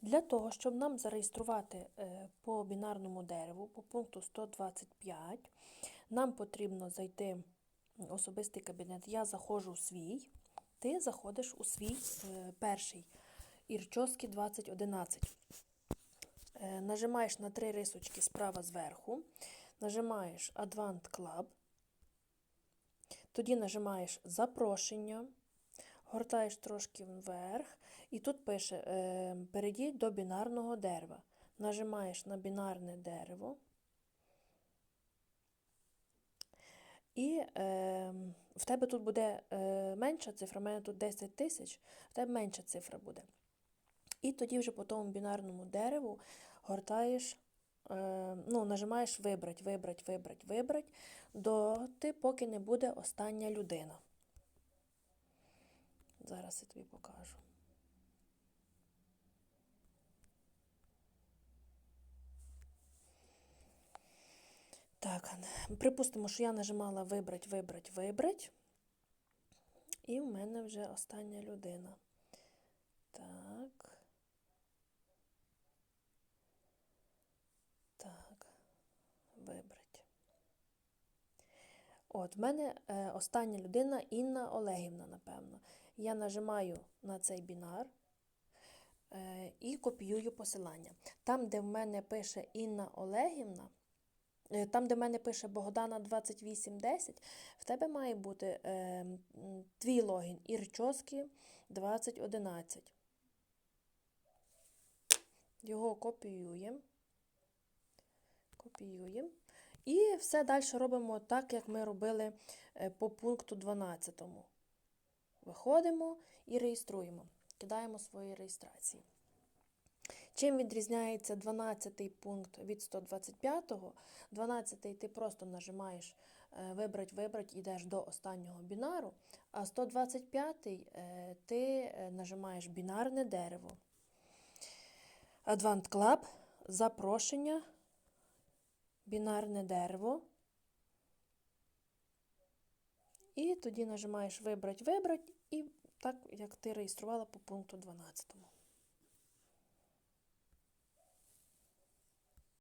Для того, щоб нам зареєструвати е, по бінарному дереву, по пункту 125, нам потрібно зайти в особистий кабінет. Я заходжу в свій, ти заходиш у свій е, перший Ірчоски 2011. Е, Нажимаєш на три рисочки справа зверху, нажимаєш Advanced Club, тоді нажимаєш Запрошення, гортаєш трошки вверх, і тут пише е, Перейдіть до бінарного дерева. Нажимаєш на бінарне дерево. І е, в тебе тут буде е, менша цифра, в мене тут 10 тисяч, в тебе менша цифра буде. І тоді вже по тому бінарному дереву гортаєш, е, ну, нажимаєш вибрать, вибрать, вибрать, вибрать, доти, поки не буде остання людина. Зараз я тобі покажу. Так, припустимо, що я нажимала вибрать, вибрать, вибрать. І в мене вже остання людина. Так вибрать. От, в мене е, остання людина Інна Олегівна, напевно. Я нажимаю на цей бінар е, і копіюю посилання. Там, де в мене пише Інна Олегівна, е, там, де в мене пише Богдана 2810, в тебе має бути е, твій логін Ірчоски 2011. Його копіюємо. Копіюємо. І все далі робимо так, як ми робили е, по пункту 12. Виходимо і реєструємо. Кидаємо свої реєстрації. Чим відрізняється 12 пункт від 125-го? 12-й ти просто нажимаєш е, вибрать, вибрать, йдеш до останнього бінару, а 125-й е, ти нажимаєш бінарне дерево. Advanced Club, запрошення, бінарне дерево. І тоді нажимаєш вибрать, вибрать, і так, як ти реєструвала по пункту 12.